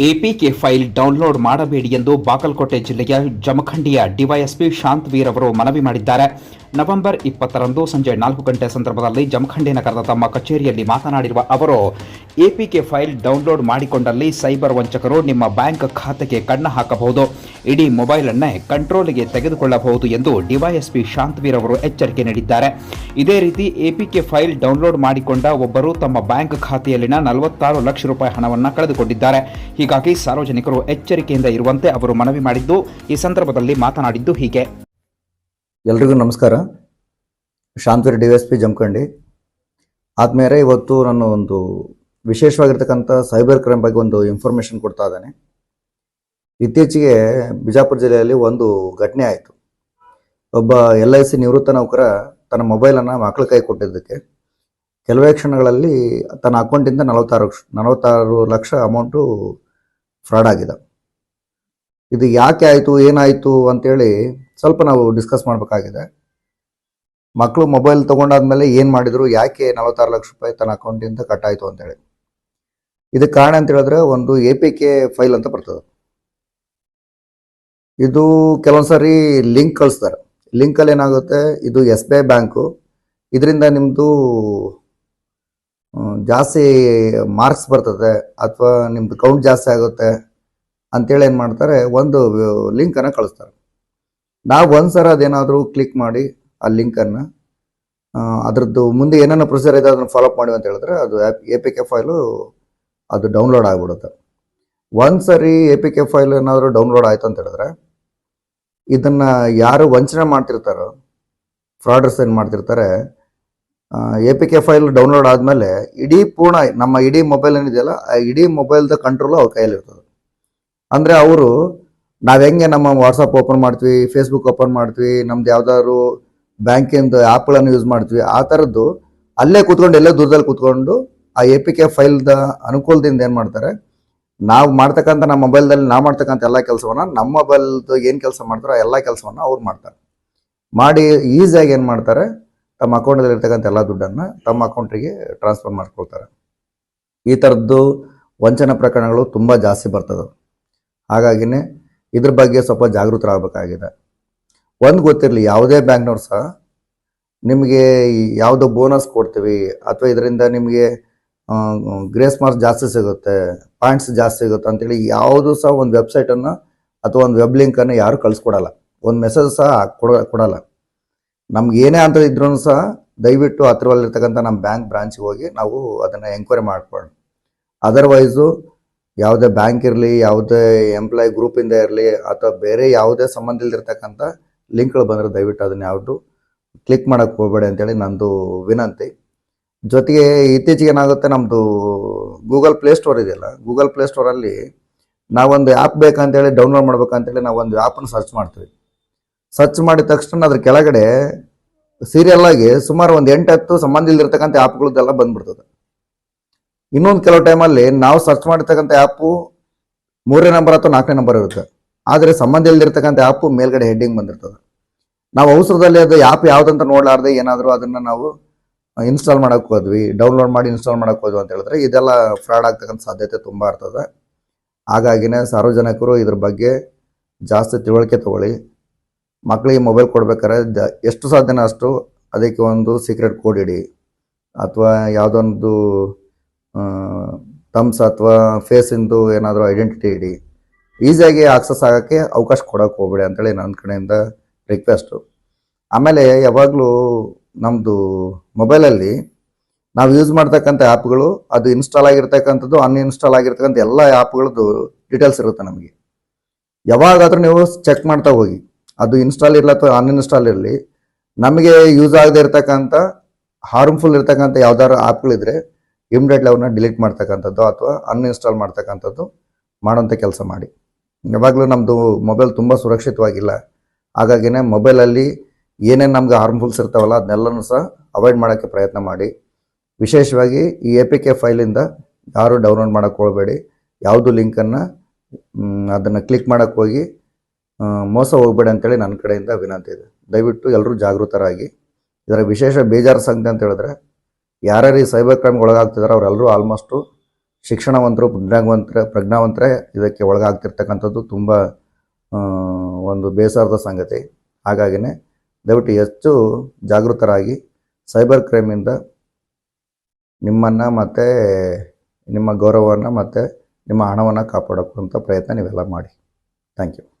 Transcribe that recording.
APK file download ಮಾಡಬೇಡಿ ಎಂದು ಬಾಗಲಕೋಟೆ ಜಿಲ್ಲೆಯ ಜಮಖಂಡಿಯ ಡಿವೈಎಸ್ಪಿ ಶಾಂತವೀರ್ ಅವರು ಮನವಿ ಮಾಡಿದ್ದಾರೆ. ನವೆಂಬರ್ ಇಪ್ಪತ್ತರಂದು ಸಂಜೆ ನಾಲ್ಕು ಗಂಟೆ ಸಂದರ್ಭದಲ್ಲಿ ಜಮಖಂಡಿ ನಗರದ ತಮ್ಮ ಕಚೇರಿಯಲ್ಲಿ ಮಾತನಾಡಿರುವ ಅವರು ಎಪಿಕೆ ಫೈಲ್ ಡೌನ್ಲೋಡ್ ಮಾಡಿಕೊಂಡಲ್ಲಿ ಸೈಬರ್ ವಂಚಕರು ನಿಮ್ಮ ಬ್ಯಾಂಕ್ ಖಾತೆಗೆ ಕಣ್ಣ ಹಾಕಬಹುದು. ಇಡೀ ಮೊಬೈಲ್ ಅನ್ನೇ ಕಂಟ್ರೋಲ್ಗೆ ತೆಗೆದುಕೊಳ್ಳಬಹುದು ಎಂದು ಡಿವೈಎಸ್ಪಿ ಶಾಂತವೀರ್ ಅವರು ಎಚ್ಚರಿಕೆ ನೀಡಿದ್ದಾರೆ. ಇದೇ ರೀತಿ ಎಪಿಕೆ ಫೈಲ್ ಡೌನ್ಲೋಡ್ ಮಾಡಿಕೊಂಡ ಒಬ್ಬರು ತಮ್ಮ ಬ್ಯಾಂಕ್ ಖಾತೆಯಲ್ಲಿನ ನಲವತ್ತಾರು ಲಕ್ಷ ರೂಪಾಯಿ ಹಣವನ್ನು ಕಳೆದುಕೊಂಡಿದ್ದಾರೆ. ಹೀಗಾಗಿ ಸಾರ್ವಜನಿಕರು ಎಚ್ಚರಿಕೆಯಿಂದ ಇರುವಂತೆ ಅವರು ಮನವಿ ಮಾಡಿದ್ದು ಈ ಸಂದರ್ಭದಲ್ಲಿ ಮಾತನಾಡಿದ್ದು ಹೀಗೆ. ಎಲ್ರಿಗೂ ನಮಸ್ಕಾರ. Shantaveer D S P Jamakhandi. ಆದ್ಮೇಲೆ ಇವತ್ತು ನಾನು ಒಂದು ವಿಶೇಷವಾಗಿರ್ತಕ್ಕಂಥ ಸೈಬರ್ ಕ್ರೈಮ್ ಬಗ್ಗೆ ಒಂದು ಇನ್ಫಾರ್ಮೇಷನ್ ಕೊಡ್ತಾ ಇದ್ದಾನೆ. ಇತ್ತೀಚೆಗೆ ಬಿಜಾಪುರ ಜಿಲ್ಲೆಯಲ್ಲಿ ಒಂದು ಘಟನೆ ಆಯಿತು. ಒಬ್ಬ ಎಲ್ ಐ ಸಿ ನಿವೃತ್ತ ನೌಕರ ತನ್ನ ಮೊಬೈಲನ್ನು ಮಕ್ಕಳ ಕೈ ಕೊಟ್ಟಿದ್ದಕ್ಕೆ. ಕೆಲವೇ ಕ್ಷಣಗಳಲ್ಲಿ ತನ್ನ ಅಕೌಂಟಿಂದ ನಲವತ್ತಾರು ನಲವತ್ತಾರು ಲಕ್ಷ ಅಮೌಂಟು ಫ್ರಾಡ್ ಆಗಿದೆ. ಇದು ಯಾಕೆ ಆಯಿತು, ಏನಾಯಿತು ಅಂತೇಳಿ ಸ್ವಲ್ಪ ನಾವು ಡಿಸ್ಕಸ್ ಮಾಡಬೇಕಾಗಿದೆ. ಮಕ್ಕಳು ಮೊಬೈಲ್ ತೊಗೊಂಡಾದ್ಮೇಲೆ ಏನು ಮಾಡಿದರು, ಯಾಕೆ ನಲವತ್ತಾರು ಲಕ್ಷ ರೂಪಾಯಿ ತನ್ನ ಅಕೌಂಟಿಂದ ಕಟ್ ಆಯಿತು ಅಂತೇಳಿ. ಇದಕ್ಕೆ ಕಾರಣ ಅಂತ ಹೇಳಿದ್ರೆ ಒಂದು ಎ ಪಿ ಕೆ ಫೈಲ್ ಅಂತ ಬರ್ತದೆ. ಇದು ಕೆಲವೊಂದ್ಸರಿ ಲಿಂಕ್ ಕಳಿಸ್ತಾರೆ. ಲಿಂಕಲ್ಲಿ ಏನಾಗುತ್ತೆ, ಇದು ಎಸ್ ಬಿ ಐ ಬ್ಯಾಂಕು ಇದರಿಂದ ನಿಮ್ಮದು ಜಾಸ್ತಿ ಮಾರ್ಕ್ಸ್ ಬರ್ತದೆ ಅಥವಾ ನಿಮ್ಮದು ಕೌಂಟ್ ಜಾಸ್ತಿ ಆಗುತ್ತೆ ಅಂತೇಳಿ ಏನು ಮಾಡ್ತಾರೆ, ಒಂದು ಲಿಂಕನ್ನು ಕಳಿಸ್ತಾರೆ. ನಾವು ಒಂದು ಅದೇನಾದರೂ ಕ್ಲಿಕ್ ಮಾಡಿ ಆ ಲಿಂಕನ್ನು ಅದರದ್ದು ಮುಂದೆ ಏನೇನೋ ಪ್ರೊಸೀಜರ್ ಇದೆ ಅದನ್ನು ಫಾಲೋಅಪ್ ಮಾಡಿ ಅಂತ ಹೇಳಿದ್ರೆ ಅದು ಎ ಪಿ ಕೆ ಫೈಲು ಅದು ಡೌನ್ಲೋಡ್ ಆಗಿಬಿಡುತ್ತೆ. ಒಂದು ಸರಿ ಎ ಪಿ ಕೆ ಫೈಲ್ ಏನಾದರೂ ಡೌನ್ಲೋಡ್ ಆಯಿತು ಅಂತ ಹೇಳಿದ್ರೆ, ಇದನ್ನು ಯಾರು ವಂಚನೆ ಮಾಡ್ತಿರ್ತಾರೋ ಫ್ರಾಡರ್ಸ್ ಏನು ಮಾಡ್ತಿರ್ತಾರೆ A P K file download ಆದಮೇಲೆ ಇಡೀ ಪೂರ್ಣ ನಮ್ಮ ಇಡೀ ಮೊಬೈಲ್ ಏನಿದೆಯಲ್ಲ, ಆ ಇಡೀ ಮೊಬೈಲ್ದ ಕಂಟ್ರೋಲು ಅವ್ರ ಕೈಯಲ್ಲಿರ್ತದೆ ಅಂದರೆ ಅವರು, ನಾವು ಹೆಂಗೆ ನಮ್ಮ ವಾಟ್ಸಪ್ ಓಪನ್ ಮಾಡ್ತೀವಿ ಫೇಸ್ಬುಕ್ ಓಪನ್ ಮಾಡ್ತೀವಿ, ನಮ್ದು ಯಾವ್ದಾದ್ರು ಬ್ಯಾಂಕಿಂದು ಆ್ಯಪ್ಗಳನ್ನು ಯೂಸ್ ಮಾಡ್ತೀವಿ, ಆ ಥರದ್ದು ಅಲ್ಲೇ ಕೂತ್ಕೊಂಡು, ಎಲ್ಲೇ ದೂರದಲ್ಲಿ ಕೂತ್ಕೊಂಡು ಆ ಎ ಪಿ ಕೆ ಫೈಲ್ದ ಅನುಕೂಲದಿಂದ ಏನು ಮಾಡ್ತಾರೆ, ನಾವು ಮಾಡ್ತಕ್ಕಂಥ ನಮ್ಮ ಮೊಬೈಲ್ದಲ್ಲಿ ನಾವು ಮಾಡ್ತಕ್ಕಂಥ ಎಲ್ಲ ಕೆಲಸವನ್ನು, ನಮ್ಮ ಮೊಬೈಲ್ದು ಏನು ಕೆಲಸ ಮಾಡ್ತಾರೋ ಆ ಎಲ್ಲ ಕೆಲಸವನ್ನು ಅವ್ರು ಮಾಡ್ತಾರೆ. ಮಾಡಿ ಈಸಿಯಾಗಿ ಏನು ಮಾಡ್ತಾರೆ ತಮ್ಮ ಅಕೌಂಟಲ್ಲಿ ಇರ್ತಕ್ಕಂಥ ಎಲ್ಲ ದುಡ್ಡನ್ನು ತಮ್ಮ ಅಕೌಂಟಿಗೆ ಟ್ರಾನ್ಸ್ಫರ್ ಮಾಡ್ಕೊಳ್ತಾರೆ. ಈ ಥರದ್ದು ವಂಚನೆ ಪ್ರಕರಣಗಳು ತುಂಬ ಜಾಸ್ತಿ ಬರ್ತದೆ ಹಾಗಾಗಿನೇ ಇದ್ರ ಬಗ್ಗೆ ಸ್ವಲ್ಪ ಜಾಗೃತರಾಗಬೇಕಾಗಿದೆ. ಒಂದು ಗೊತ್ತಿರಲಿ, ಯಾವುದೇ ಬ್ಯಾಂಕ್ನವ್ರು ಸಹ ನಿಮಗೆ ಯಾವುದೋ ಬೋನಸ್ ಕೊಡ್ತೀವಿ, ಅಥವಾ ಇದರಿಂದ ನಿಮಗೆ ಗ್ರೇಸ್ ಮಾರ್ಕ್ಸ್ ಜಾಸ್ತಿ ಸಿಗುತ್ತೆ ಪಾಯಿಂಟ್ಸ್ ಜಾಸ್ತಿ ಸಿಗುತ್ತೆ ಅಂತೇಳಿ ಯಾವುದು ಸಹ ಒಂದು ವೆಬ್ಸೈಟನ್ನು ಅಥವಾ ಒಂದು ವೆಬ್ ಲಿಂಕನ್ನು ಯಾರು ಕಳಿಸ್ಕೊಡಲ್ಲ. ಒಂದು ಮೆಸೇಜ್ ಸಹ ಕೊಡ, ಕೊಡಲ್ಲ. ನಮ್ಗೆ ಏನೇ ಅಂತ ಇದ್ರೂ ಸಹ ದಯವಿಟ್ಟು ಹತ್ರದಲ್ಲಿರ್ತಕ್ಕಂಥ ನಮ್ಮ ಬ್ಯಾಂಕ್ ಬ್ರಾಂಚ್ಗೆ ಹೋಗಿ ನಾವು ಅದನ್ನು ಎಂಕ್ವೈರಿ ಮಾಡ್ಕೊಳ್ಳೋಣ. ಅದರ್ವೈಸು ಯಾವುದೇ ಬ್ಯಾಂಕ್ ಇರಲಿ, ಯಾವುದೇ ಎಂಪ್ಲಾಯ್ ಗ್ರೂಪಿಂದ ಇರಲಿ, ಅಥವಾ ಬೇರೆ ಯಾವುದೇ ಸಂಬಂಧ ಇಲ್ದಿರ್ತಕ್ಕಂಥ ಲಿಂಕ್ಗಳು ಬಂದರೆ ದಯವಿಟ್ಟು ಅದನ್ನು ಯಾವುದು ಕ್ಲಿಕ್ ಮಾಡೋಕ್ಕೆ ಹೋಗಬೇಡಿ ಅಂತೇಳಿ ನಂದು ವಿನಂತಿ. ಜೊತೆಗೆ ಇತ್ತೀಚೆಗೆ ಏನಾಗುತ್ತೆ ನಮ್ಮದು ಗೂಗಲ್ ಪ್ಲೇಸ್ಟೋರ್ ಇದೆಯಲ್ಲ ಗೂಗಲ್ ಪ್ಲೇಸ್ಟೋರಲ್ಲಿ ನಾವೊಂದು ಆ್ಯಪ್ ಬೇಕಂತೇಳಿ ಡೌನ್ಲೋಡ್ ಮಾಡ್ಬೇಕಂತೇಳಿ ನಾವು ಒಂದು ಆ್ಯಪನ್ನು ಸರ್ಚ್ ಮಾಡ್ತೀವಿ. ಸರ್ಚ್ ಮಾಡಿದ ತಕ್ಷಣ ಅದ್ರ ಕೆಳಗಡೆ ಸೀರಿಯಲ್ ಆಗಿ ಸುಮಾರು ಒಂದು ಎಂಟು, ಹತ್ತು ಸಂಬಂಧ ಇಲ್ದಿರ್ತಕ್ಕಂಥ ಆ್ಯಪ್ಗಳದ್ದೆಲ್ಲ ಬಂದ್ಬಿಡ್ತದೆ. ಇನ್ನೊಂದು ಕೆಲವು ಟೈಮಲ್ಲಿ ನಾವು ಸರ್ಚ್ ಮಾಡಿರ್ತಕ್ಕಂಥ ಆ್ಯಪು ಮೂರನೇ ನಂಬರ್ ಅಥವಾ ನಾಲ್ಕನೇ ನಂಬರ್ ಇರುತ್ತೆ. ಆದರೆ ಸಂಬಂಧ ಇಲ್ದಿರ್ತಕ್ಕಂಥ ಆ್ಯಪು ಮೇಲ್ಗಡೆ ಹೆಡ್ಡಿಂಗ್ ಬಂದಿರ್ತದೆ. ನಾವು ಅವಸರದಲ್ಲಿ ಅದು ಆ್ಯಪ್ ಯಾವುದಂತ ನೋಡಲಾರ್ದೆ ಏನಾದರೂ ಅದನ್ನು ನಾವು ಇನ್ಸ್ಟಾಲ್ ಮಾಡೋಕೆ ಹೋದ್ವಿ ಡೌನ್ಲೋಡ್ ಮಾಡಿ ಇನ್ಸ್ಟಾಲ್ ಮಾಡೋಕೆ ಹೋದ್ವಿ ಅಂತ ಹೇಳಿದ್ರೆ ಇದೆಲ್ಲ ಫ್ರಾಡ್ ಆಗ್ತಕ್ಕಂಥ ಸಾಧ್ಯತೆ ತುಂಬ ಇರ್ತದೆ. ಹಾಗಾಗಿನೇ ಸಾರ್ವಜನಿಕರು ಇದ್ರ ಬಗ್ಗೆ ಜಾಸ್ತಿ ತಿಳುವಳಿಕೆ ತಗೊಳ್ಳಿ. ಮಕ್ಕಳಿಗೆ ಮೊಬೈಲ್ ಕೊಡ್ಬೇಕಾದ್ರೆ ಜ ಎಷ್ಟು ಸಾಧ್ಯನೋ ಅಷ್ಟು ಅದಕ್ಕೆ ಒಂದು ಸೀಕ್ರೆಟ್ ಕೋಡ್ ಇಡಿ. ಅಥವಾ ಯಾವುದೊಂದು ಥಮ್ಸ್ ಅಥವಾ ಫೇಸಿಂದು ಏನಾದರೂ ಐಡೆಂಟಿಟಿ ಇಡಿ. ಈಸಿಯಾಗಿ ಆಕ್ಸಸ್ ಆಗೋಕ್ಕೆ ಅವಕಾಶ ಕೊಡೋಕೆ ಹೋಗ್ಬೇಡಿ ಅಂತೇಳಿ ನನ್ನ ಕಡೆಯಿಂದ ರಿಕ್ವೆಸ್ಟು ಆಮೇಲೆ ಯಾವಾಗಲೂ ನಮ್ಮದು ಮೊಬೈಲಲ್ಲಿ ನಾವು ಯೂಸ್ ಮಾಡ್ತಕ್ಕಂಥ ಆ್ಯಪ್ಗಳು ಅದು ಇನ್ಸ್ಟಾಲ್ ಆಗಿರ್ತಕ್ಕಂಥದ್ದು ಅನ್ಇನ್ಸ್ಟಾಲ್ ಆಗಿರ್ತಕ್ಕಂಥ ಎಲ್ಲ ಆ್ಯಪ್ಗಳದ್ದು ಡೀಟೇಲ್ಸ್ ಇರುತ್ತೆ ನಮಗೆ. ಯಾವಾಗಾದರೂ ನೀವು ಚೆಕ್ ಮಾಡ್ತಾ ಹೋಗಿ. ಅದು ಇನ್ಸ್ಟಾಲ್ ಇರಲಿ ಅಥವಾ ಅನ್ಇನ್ಸ್ಟಾಲ್ ಇರಲಿ, ನಮಗೆ ಯೂಸ್ ಆಗದೆ ಇರತಕ್ಕಂಥ ಹಾರ್ಮ್ಫುಲ್ ಇರ್ತಕ್ಕಂಥ ಯಾವ್ದಾದ್ರು ಆ್ಯಪ್ಗಳಿದ್ರೆ ಇಮಿಡಿಯೇಟ್ಲಿ ಅವನ್ನ ಡಿಲೀಟ್ ಮಾಡ್ತಕ್ಕಂಥದ್ದು ಅಥವಾ ಅನ್ಇನ್ಸ್ಟಾಲ್ ಮಾಡ್ತಕ್ಕಂಥದ್ದು ಮಾಡೋಂಥ ಕೆಲಸ ಮಾಡಿ. ಯಾವಾಗಲೂ ನಮ್ಮದು ಮೊಬೈಲ್ ತುಂಬ ಸುರಕ್ಷಿತವಾಗಿಲ್ಲ. ಹಾಗಾಗಿನೇ ಮೊಬೈಲಲ್ಲಿ ಏನೇನು ನಮ್ಗೆ ಹಾರ್ಮ್ಫುಲ್ಸ್ ಇರ್ತಾವಲ್ಲ ಅದನ್ನೆಲ್ಲನೂ ಸಹ ಅವಾಯ್ಡ್ ಮಾಡೋಕ್ಕೆ ಪ್ರಯತ್ನ ಮಾಡಿ. ವಿಶೇಷವಾಗಿ ಈ ಎ ಪಿ ಕೆ ಫೈಲಿಂದ ಯಾರು ಡೌನ್ಲೋಡ್ ಮಾಡೋಕ್ಕೆ ಹೋಗಬೇಡಿ. ಯಾವುದು ಲಿಂಕನ್ನು ಅದನ್ನು ಕ್ಲಿಕ್ ಮಾಡೋಕ್ಕೆ ಹೋಗಿ ಮೋಸ ಹೋಗ್ಬೇಡ ಅಂತೇಳಿ ನನ್ನ ಕಡೆಯಿಂದ ವಿನಂತಿ ಇದೆ. ದಯವಿಟ್ಟು ಎಲ್ಲರೂ ಜಾಗೃತರಾಗಿ. ಇದರ ವಿಶೇಷ ಬೇಜಾರು ಸಂಗತಿ ಅಂತ ಹೇಳಿದ್ರೆ, ಯಾರ್ಯಾರು ಈ ಸೈಬರ್ ಕ್ರೈಮ್ಗೆ ಒಳಗಾಗ್ತಿದ್ದಾರೆ ಅವರೆಲ್ಲರೂ ಆಲ್ಮೋಸ್ಟು ಶಿಕ್ಷಣವಂತರು, ಪ್ರಜ್ಞಾವಂತರ, ಪ್ರಜ್ಞಾವಂತರೇ ಇದಕ್ಕೆ ಒಳಗಾಗ್ತಿರ್ತಕ್ಕಂಥದ್ದು ತುಂಬ ಒಂದು ಬೇಸರದ ಸಂಗತಿ. ಹಾಗಾಗಿನೇ ದಯವಿಟ್ಟು ಹೆಚ್ಚು ಜಾಗೃತರಾಗಿ ಸೈಬರ್ ಕ್ರೈಮಿಂದ ನಿಮ್ಮನ್ನು ಮತ್ತು ನಿಮ್ಮ ಗೌರವವನ್ನು ಮತ್ತು ನಿಮ್ಮ ಹಣವನ್ನು ಕಾಪಾಡೋಕ್ಕಂಥ ಪ್ರಯತ್ನ ನೀವೆಲ್ಲ ಮಾಡಿ. Thank you.